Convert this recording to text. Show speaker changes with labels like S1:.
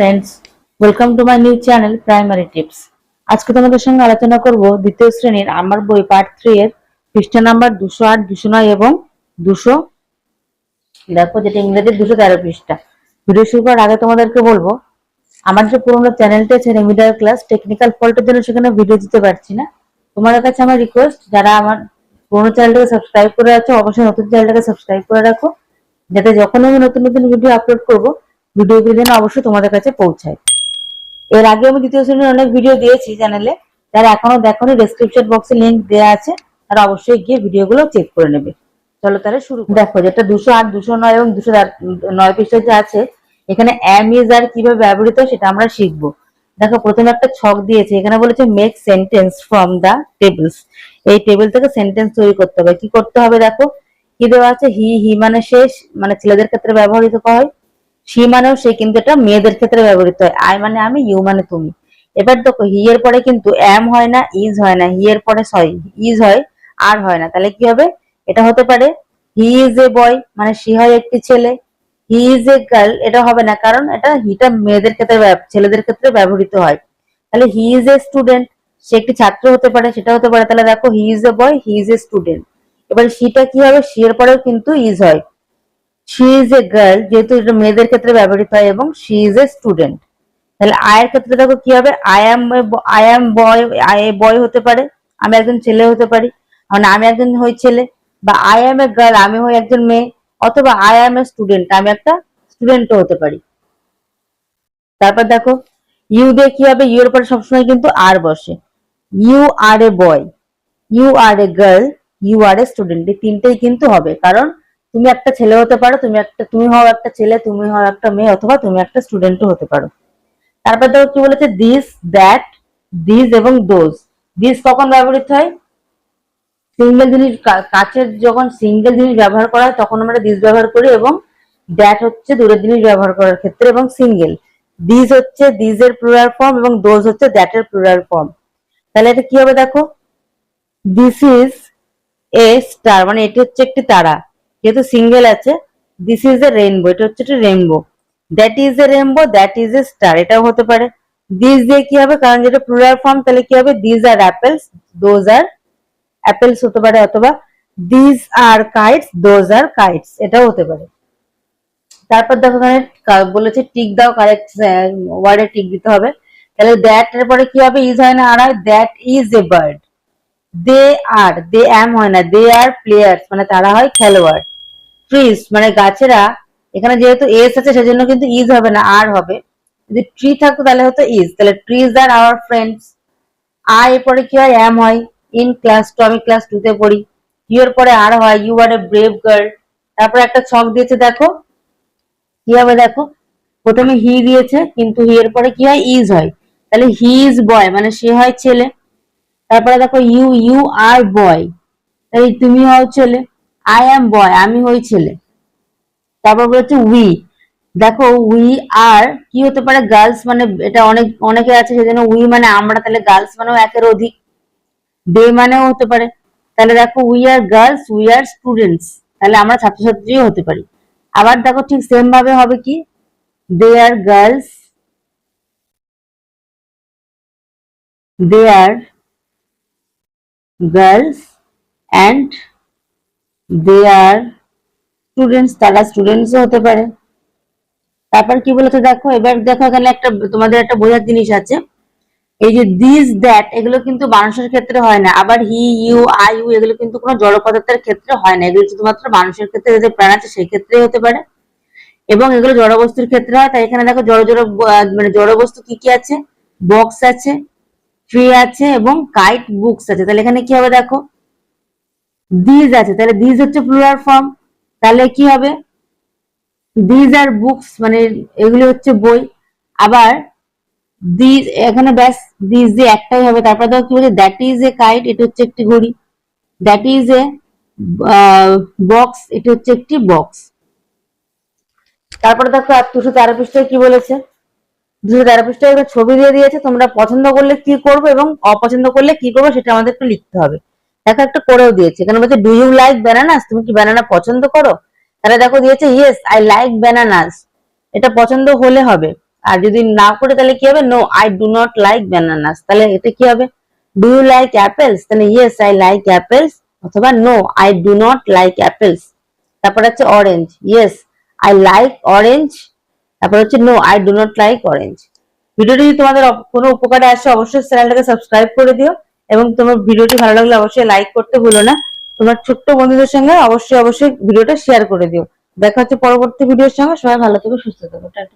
S1: Friends welcome to my new channel primary tips আজকে তোমাদের সঙ্গে আলোচনা করব দ্বিতীয় শ্রেণির আমার বই পার্ট থ্রি এর পৃষ্ঠা নাম্বার দুশো আট, দুশো নয় এবং দুশো, দেখো যেটা ইংরেজির দুশো তেরো পৃষ্ঠা। ভিডিও শুরু করার আগে তোমাদেরকে বলব, আমার যে পুরোনো চ্যানেলটা আছে রেমিডিয়াল ক্লাস টেকনিক্যাল ফল্টের জন্য সেখানে ভিডিও দিতে পারছি না। তোমাদের কাছে আমার রিকোয়েস্ট যারা আমার পুরোনো চ্যানেলটাকে সাবস্ক্রাইব করে আছো অবশ্যই নতুন চ্যানেলটাকে সাবস্ক্রাইব করে রাখো। যাতে যখন আমি নতুন নতুন ভিডিও আপলোড করব ভিডিওগুলো যেন অবশ্যই তোমাদের কাছে পৌঁছায়। এর আগে আমি দ্বিতীয় শ্রেণির অনেক ভিডিও দিয়েছি চ্যানেলে যারা এখনও দেখোনি ডেসক্রিপশন বক্সে লিঙ্ক দেওয়া আছে, তারা অবশ্যই গিয়ে ভিডিওগুলো চেক করে নেবে। চলো তাহলে শুরু দেখো, যেটা দুশো আট, দুশো নয় এবং দুশো নয় পৃষ্ঠা যে আছে, এখানে অ্যাম ইজ আর কীভাবে ব্যবহৃত সেটা আমরা শিখব। দেখো, প্রথমে একটা ছক দিয়েছে, এখানে বলেছে make sentence from the tables এই টেবিল থেকে সেন্টেন্স তৈরি করতে হবে। কি করতে হবে দেখো? কি দেওয়া আছে? হি হি মানে শেষ মানে ছেলেদের ক্ষেত্রে ব্যবহৃত হয় সি মানেও সে কিন্তু এটা মেয়েদের ক্ষেত্রে ব্যবহৃত হয়। আই মানে আমি, ইউ মানে তুমি। এবার দেখো, হি এর পরে কিন্তু এম হয় না, ইজ হয় না। হি এর পরে সরি, ইজ হয়, আর হয় না। তাহলে কি হবে? এটা হতে পারে, হি ইজ এ বয় মানে সে হয় একটি ছেলে। হি ইজ এ গার্ল, এটা হবে না। কারণ এটা হিটা মেয়েদের ক্ষেত্রে ছেলেদের ক্ষেত্রে ব্যবহৃত হয়। তাহলে হি ইজ এ স্টুডেন্ট, সে একটি ছাত্র হতে পারে, সেটা হতে পারে। তাহলে দেখো, he is a boy, he is a student. এবার সিটা কি হবে? সি এর পরেও কিন্তু ইজ হয়। শি ইজ এ গার্ল যেহেতু এটা মেয়েদের ক্ষেত্রে ব্যবহৃত হয় এবং শি ইজ এ স্টুডেন্ট তাহলে আয়ের ক্ষেত্রে দেখো কি হবে? I am I am boy I boy হতে পারে, আমি একজন ছেলে হতে পারি মানে আমি একজন হই ছেলে, বা আই অ্যাম এ গার্ল আমি হই একজন মেয়ে, অথবা আই অ্যাম এ স্টুডেন্ট আমি একটা স্টুডেন্টও হতে পারি। তারপর দেখো ইউ দিয়ে কি হবে? ইউ এর পরে সবসময় কিন্তু আর বসে। You are a boy you are a girl you are a student এই তিনটেই কিন্তু হবে, কারণ তুমি একটা ছেলে হতে পারো, তুমি একটা, তুমি হও একটা ছেলে, তুমি হও একটা মেয়ে অথবা তুমি একটা স্টুডেন্টও হতে পারো। তারপর দেখো কি বলেছে দিস দ্যাট দিস এবং দোজ দিস কখন ব্যবহৃত হয়? সিঙ্গেল জিনিস কাছের যখন সিঙ্গেল জিনিস ব্যবহার করা হয়, তখন আমরা দিস ব্যবহার করি এবং দ্যাট হচ্ছে দূরের জিনিস ব্যবহার করার ক্ষেত্রে এবং সিঙ্গেল দিস হচ্ছে দিস এর প্লুরাল ফর্ম এবং দোজ হচ্ছে দ্যাট এর প্লুরাল ফর্ম তাহলে এটা কি হবে দেখো? দিস ইজ এ স্টার মানে এটি হচ্ছে একটি তারা। যেহেতু সিঙ্গেল আছে দিস ইজ এ রেইনবো এটা হচ্ছে একটি rainbow that is a rainbow that is a star এটাও হতে পারে। দিস দিয়ে কি হবে? কারণ যেটা প্লুরাল ফর্ম তাহলে কি হবে? This are apples those are apples হতে পারে, অথবা this are kites those are kites এটাও হতে পারে। তারপর দেখো এখানে বলেছে টিক দাও কারেক্ট ওয়ার্ডে টিক দিতে হবে। তাহলে দ্যাট এর পরে কি হবে? ইজ হয় না, আর হয় that is a bird they are they am হয় না দে আর প্লেয়ার্স মানে তারা হয় খেলোয়াড়। ট্রিজ মানে গাছেরা, এখানে যেহেতু এস আছে, সেজন্য কিন্তু ইজ হবে না আর হবে। যদি ট্রি থাকতো, তাহলে হতো ইজ তাহলে trees are our friends are এরপরে কি হয়? এম হয়। ইন ক্লাস টু আমি ক্লাস টু তে পড়ি। ইউ এর পরে আর হয়। You are a brave girl তারপরে একটা ছক দিয়েছে, দেখো। কি হবে, দেখো? প্রথমে হি দিয়েছে, কিন্তু হি এর পরে কি হয়? ইজ হয়। তাহলে হি ইজ বয় মানে সে হয় ছেলে। তারপরে দেখো ইউ ইউ আর বয় তাই তুমি হও ছেলে। আই অ্যাম বয় আমি হই ছেলে। তারপর বলেছে উই দেখো উই আর কি হতে পারে? গার্লস মানে এটা অনেক, অনেকে আছে সেজন্য উই মানে আমরা, তাহলে গার্লস মানেও একের অধিক। দে মানেও হতে পারে। তাহলে দেখো we are girls we are students তাহলে আমরা ছাত্রছাত্রীও হতে পারি। আবার দেখো ঠিক সেম ভাবে হবে কি? They are girls they are girls and they are students তারা স্টুডেন্টস হতে পারে। তারপর কি বলেছে দেখো, এবার দেখো এখানে একটা, তোমাদের একটা বোঝার জিনিস আছে। এই যে দিস দ্যাট এগুলো কিন্তু মানুষের ক্ষেত্রে হয় না। আবার হি ইউ আই ইউ এগুলো কিন্তু কোনো জড় পদার্থের ক্ষেত্রে হয় না। এগুলো শুধুমাত্র মানুষের ক্ষেত্রে, যে প্রাণ আছে সেই ক্ষেত্রে হতে পারে। এবং এগুলো জড় বস্তুর ক্ষেত্রে হয়, তাই এখানে দেখো জড় জড় মানে জড় বস্তু কি কি আছে? বক্স আছে ট্রি আছে, এবং কাইট বুকস আছে। তাহলে এখানে কি হবে দেখো? দিজ আছে, তাহলে দিজ হচ্ছে প্লুরাল ফর্ম তাহলে কি হবে? দিজ আর বুকস মানে এগুলি হচ্ছে বই। আবার দিজ এখানে ব্যাস দিজ দিয়ে একটাই হবে, তারপর দেখো কি বলছে দ্যাট ইজ এ কাইট এটা হচ্ছে একটি ঘড়ি। দ্যাট ইজ এ বক্স এটা হচ্ছে একটি বক্স তারপরে দেখো, আর দুশো তেরো পৃষ্ঠায় কি বলেছে? দুশো তেরো পৃষ্ঠায় ছবি দিয়ে দিয়েছে, তোমরা পছন্দ করলে কি করবে এবং অপছন্দ করলে কি করবে, সেটা আমাদেরকে লিখতে হবে। দেখো একটা করেও দিয়েছে। এখানে বলছে ডু ইউ লাইক ব্যানানাস তুমি কি ব্যানানা পছন্দ করো? তাহলে দেখো দিয়েছে ইয়েস আই লাইক ব্যানানাস এটা পছন্দ হলে হবে। আর যদি না করে, তাহলে কি হবে? No I do not like bananas তাহলে এটা কি হবে? ডু ইউ লাইক অ্যাপেলস তাহলে ইয়েস আই লাইক অ্যাপেলস অথবা no I do not like apples তারপর হচ্ছে orange yes I like orange তারপর হচ্ছে no I do not like orange ভিডিওটি যদি তোমাদের কোনো উপকারে আসে, অবশ্যই চ্যানেলটাকে সাবস্ক্রাইব করে দিও। এবং তোমার ভিডিওটি ভালো লাগলে অবশ্যই লাইক করতে ভুলো না। তোমার ছোট্ট বন্ধুদের সঙ্গে অবশ্যই অবশ্যই ভিডিওটা শেয়ার করে দিও। দেখা হচ্ছে পরবর্তী ভিডিওর সঙ্গে। সবাই ভালো থেকো, সুস্থ থাকো। টাটা।